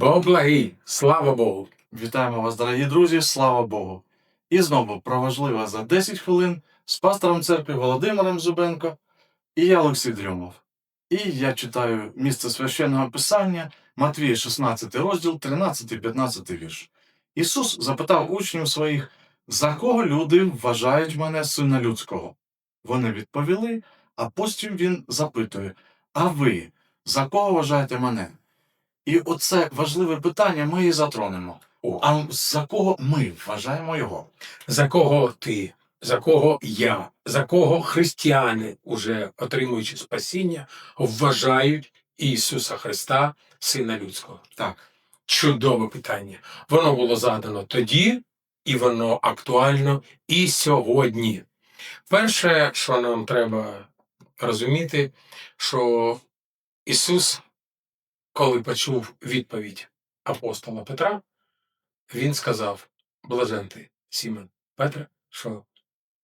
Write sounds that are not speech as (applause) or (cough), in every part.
Бог слава Богу. Вітаємо вас, дорогі друзі, слава Богу! І знову про важливе за 10 хвилин з пастором церкви Володимиром Зубенко і я Олексій Дрюмов. І я читаю місце священного писання Матвія 16 розділ, 13-15 вірш. Ісус запитав учнів своїх, за кого люди вважають мене сина людського? Вони відповіли, а потім він запитує: А ви за кого вважаєте мене? І оце важливе питання ми і затронемо. О, А за кого ми вважаємо його? за кого ти, за кого я, за кого християни, уже отримуючи спасіння, вважають Ісуса Христа, Сина Людського? Так. Чудове питання. Воно було задано тоді, і воно актуально і сьогодні. Перше, що нам треба розуміти, що Ісус, коли почув відповідь апостола Петра, він сказав: Блажен ти, Сімон Петре, що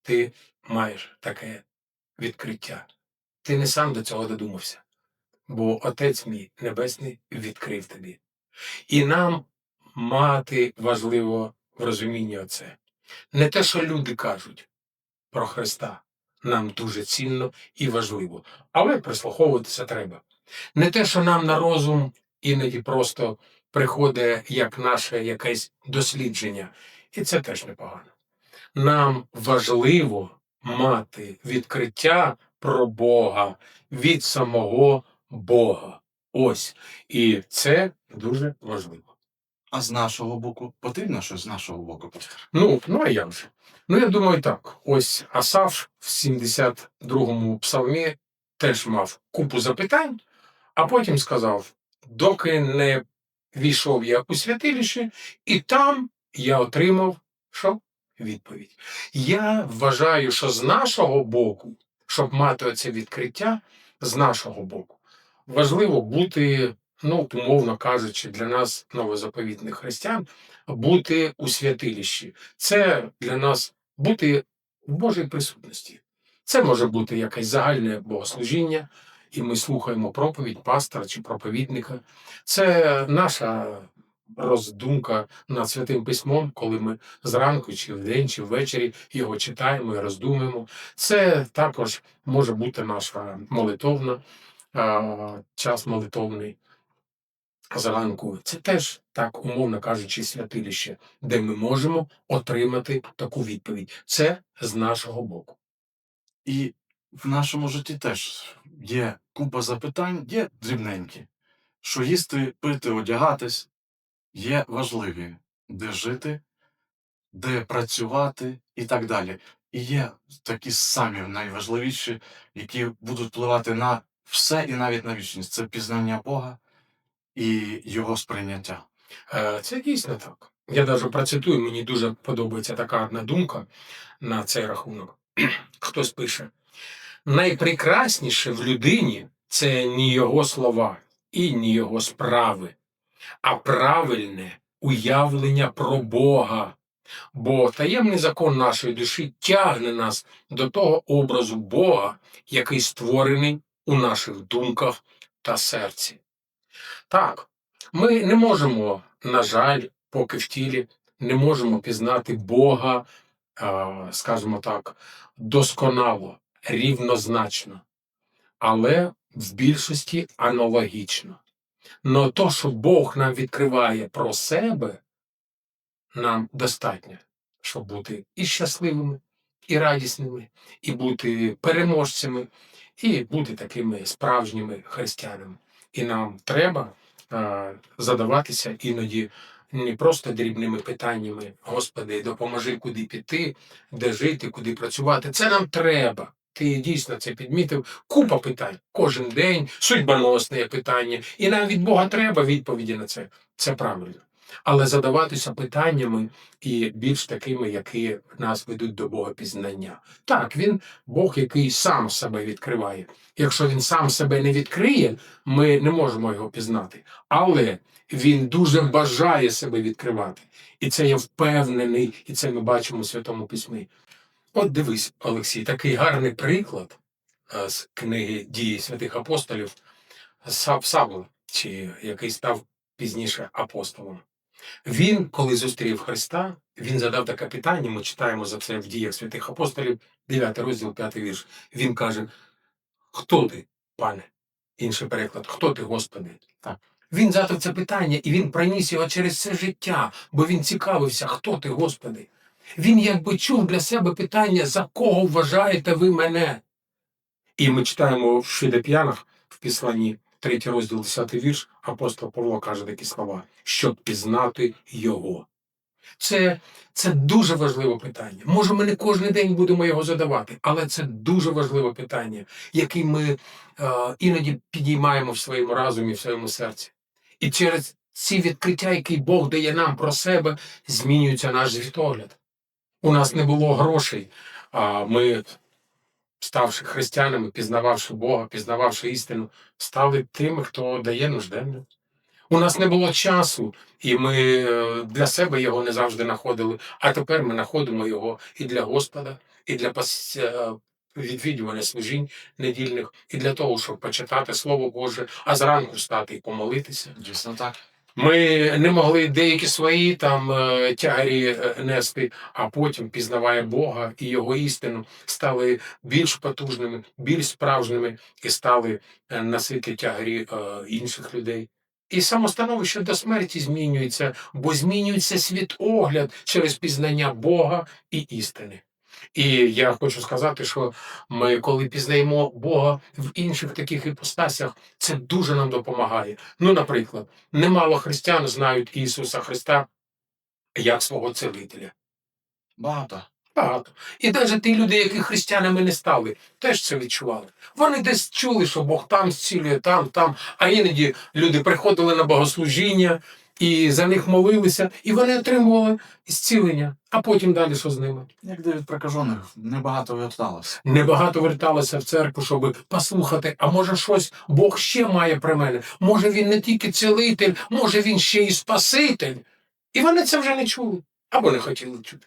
ти маєш таке відкриття. Ти не сам до цього додумався, бо Отець мій Небесний відкрив тобі. І нам мати важливо в розумінні оце. Не те, що люди кажуть про Христа, нам дуже цінно і важливо, але прислуховуватися треба. Не те, що нам на розум іноді просто приходить як наше якесь дослідження, і це теж непогано. Нам важливо мати відкриття про Бога від самого Бога. Ось. І це дуже важливо. А з нашого боку потрібно щось з нашого боку. Ну, ну а як же? Ну, я думаю, так. Ось Асаф в 72-му псалмі теж мав купу запитань, а потім сказав: доки не війшов я у святилище, і там я отримав що? відповідь. Я вважаю, що з нашого боку, щоб мати оце відкриття, з нашого боку, важливо бути, ну, умовно кажучи, для нас, новозаповітних християн, бути у святилищі. Це для нас бути в Божій присутності. Це може бути якесь загальне богослужіння, і ми слухаємо проповідь пастора чи проповідника. Це наша роздумка над святим письмом, коли ми зранку, чи вдень, чи ввечері його читаємо і роздумуємо. Це також може бути наша молитовна, час молитовний зранку. Це теж, так умовно кажучи, святилище, де ми можемо отримати таку відповідь. Це з нашого боку. І в нашому житті теж є купа запитань, є дрібненькі. Що їсти, пити, одягатись, є важливі, де жити, де працювати і так далі. І є такі самі найважливіші, які будуть впливати на все і навіть на вічність. Це пізнання Бога і його сприйняття. Е, Це дійсно так. Я навіть процитую, мені дуже подобається така одна думка на цей рахунок. (clears throat) Хтось пише: найпрекрасніше в людині це не його слова і не його справи, а правильне уявлення про Бога. Бо таємний закон нашої душі тягне нас до того образу Бога, який створений у наших думках та серці. Так, ми не можемо, на жаль, поки в тілі не можемо пізнати Бога, скажімо так, досконало, рівнозначно, але в більшості аналогічно. Но то, що Бог нам відкриває про себе, нам достатньо, щоб бути і щасливими, і радісними, і бути переможцями, і бути такими справжніми християнами. І нам треба а, задаватися іноді не просто дрібними питаннями, Господи, допоможи, куди піти, де жити, куди працювати. Це нам треба. Ти дійсно це підмітив. Купа питань кожен день, судьбоносне питання. І нам від Бога треба відповіді на це. Це правильно. Але задаватися питаннями і більш такими, які нас ведуть до Бога пізнання. Так, він Бог, який сам себе відкриває. Якщо він сам себе не відкриє, ми не можемо його пізнати. Але він дуже бажає себе відкривати. І це я впевнений, і це ми бачимо у Святому Письмі. От дивись, Олексій, такий гарний приклад е, з книги дії святих апостолів Сав- Савла, чи який став пізніше апостолом. Він, коли зустрів Христа, він задав таке питання. Ми читаємо за це в діях святих апостолів, 9 розділ, 5 вірш. Він каже: Хто ти, пане? Інший переклад, хто ти, Господи? Так. Він задав це питання, і він проніс його через все життя, бо він цікавився, хто ти, Господи. Він якби чув для себе питання, за кого вважаєте ви мене? І ми читаємо в Філіп'янах в післанні, 3 розділ, 10 вірш, апостол Павло каже такі слова, щоб пізнати його. Це, це дуже важливе питання. Може, ми не кожен день будемо його задавати, але це дуже важливе питання, яке ми е, іноді підіймаємо в своєму разумі, в своєму серці. І через ці відкриття, які Бог дає нам про себе, змінюється наш світогляд. У нас не було грошей, а ми, ставши християнами, пізнававши Бога, пізнававши істину, стали тими, хто дає нужденним. У нас не було часу, і ми е, для себе його не завжди знаходили. А тепер ми знаходимо його і для Господа, і для е, відвідування служінь недільних, і для того, щоб почитати Слово Боже, а зранку встати і помолитися. Дійсно так. Ми не могли деякі свої там е, тягарі е, нести, а потім, пізнаває Бога і його істину, стали більш потужними, більш справжніми і стали е, носити тягарі інших людей. І самостановище до смерті змінюється, бо змінюється світогляд через пізнання Бога і істини. І я хочу сказати, що ми, коли пізнаємо Бога в інших таких іпостасях, це дуже нам допомагає. Ну, наприклад, немало християн знають Ісуса Христа як свого целителя. Багато. Багато. І навіть ті люди, які християнами не стали, теж це відчували. Вони десь чули, що Бог там зцілює, там, там. А іноді люди приходили на богослужіння і за них молилися, і вони отримували зцілення. А потім далі що з ними? Як де від прокажених, небагато верталося. Небагато верталися в церкву, щоб послухати, а може щось Бог ще має при мене. Може він не тільки цілитель, може він ще й спаситель. І вони це вже не чули або не хотіли чути.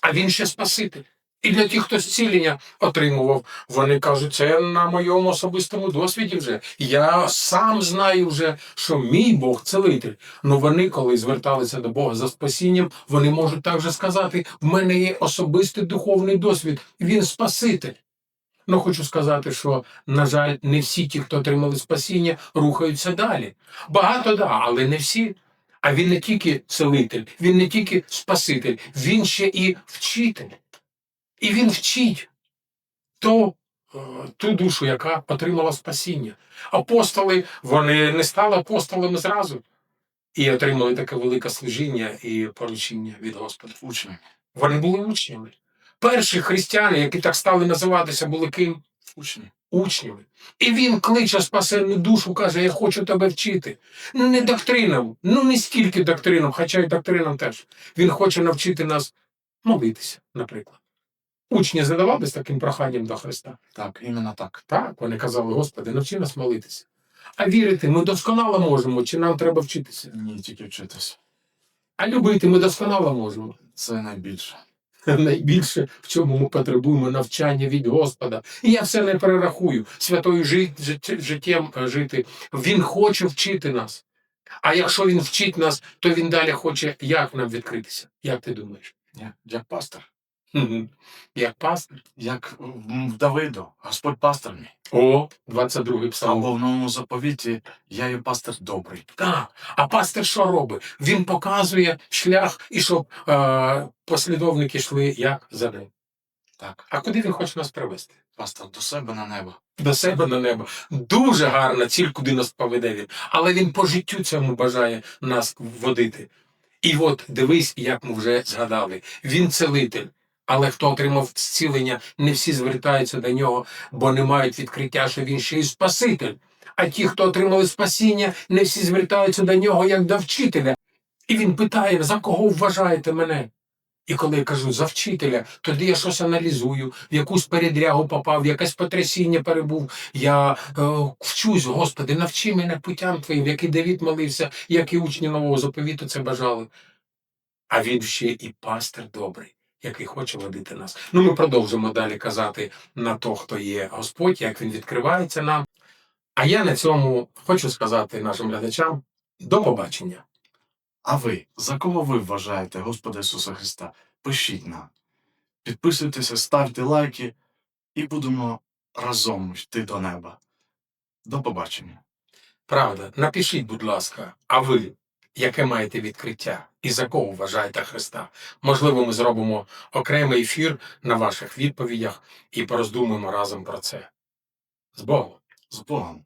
А він ще спаситель. І для тих, хто зцілення отримував, вони кажуть, це на моєму особистому досвіді вже. Я сам знаю вже, що мій Бог целитель. Ну вони, коли зверталися до Бога за спасінням, вони можуть також сказати: в мене є особистий духовний досвід, він спаситель. Ну, хочу сказати, що, на жаль, не всі ті, хто отримали спасіння, рухаються далі. Багато да, але не всі. А він не тільки целитель, він не тільки спаситель, він ще і вчитель. І він вчить ту, е, ту душу, яка отримала спасіння. Апостоли, вони не стали апостолами зразу і отримали таке велике служіння і поручення від Господа. Учні. Вони були учнями. Перші християни, які так стали називатися, були ким? Учні. Учнями. І він кличе спасенну душу, каже: Я хочу тебе вчити. Ну, не доктринам, ну не стільки доктринам, хоча й доктринам теж. Він хоче навчити нас молитися, наприклад. Учні задавались таким проханням до Христа. Так, іменно так. Так, вони казали, Господи, навчи нас молитися. А вірити ми досконало можемо, чи нам треба вчитися? Ні, тільки вчитись. А любити ми досконало можемо. Це найбільше. (laughs) Найбільше, в чому ми потребуємо навчання від Господа. І я все не перерахую. Святою жит, жит- життям е, жити. Він хоче вчити нас. А якщо він вчить нас, то він далі хоче як нам відкритися. Як ти думаєш? Як пастор. Мгм. Як пастир? Як в Давиду, Господь пастор мій. О, 22-й псалом. Або в новому заповіті я є пастор добрий. Так. А пастир що робить? Він показує шлях, і щоб е, послідовники йшли як за ним. Так, А куди він хоче нас привести? пастор до себе на небо. До себе на небо. Дуже гарна ціль, куди нас поведе він. Але він по життю цьому бажає нас водити. І от дивись, як ми вже згадали. Він целитель. Але хто отримав зцілення, не всі звертаються до нього, бо не мають відкриття, що він ще й спаситель. А ті, хто отримали спасіння, не всі звертаються до нього як до вчителя. І він питає, за кого вважаєте мене? І коли я кажу за вчителя, тоді я щось аналізую, в якусь передрягу попав, в якесь потрясіння перебув. Я е, вчусь, Господи, навчи мене путям твоїм, як і Давід молився, як і учні нового заповіту це бажали. А він ще і пастир добрий, який хоче водити нас. Ну, ми продовжимо далі казати на то, хто є Господь, як він відкривається нам. А я на цьому хочу сказати нашим глядачам, До побачення. А ви, за кого ви вважаєте Господа Ісуса Христа? Пишіть нам. Підписуйтеся, ставте лайки і будемо разом йти до неба. До побачення. Правда, напишіть, будь ласка, а ви яке маєте відкриття і за кого вважаєте Христа? Можливо, ми зробимо окремий ефір на ваших відповідях і пороздумуємо разом про це. З Богом! З Богом!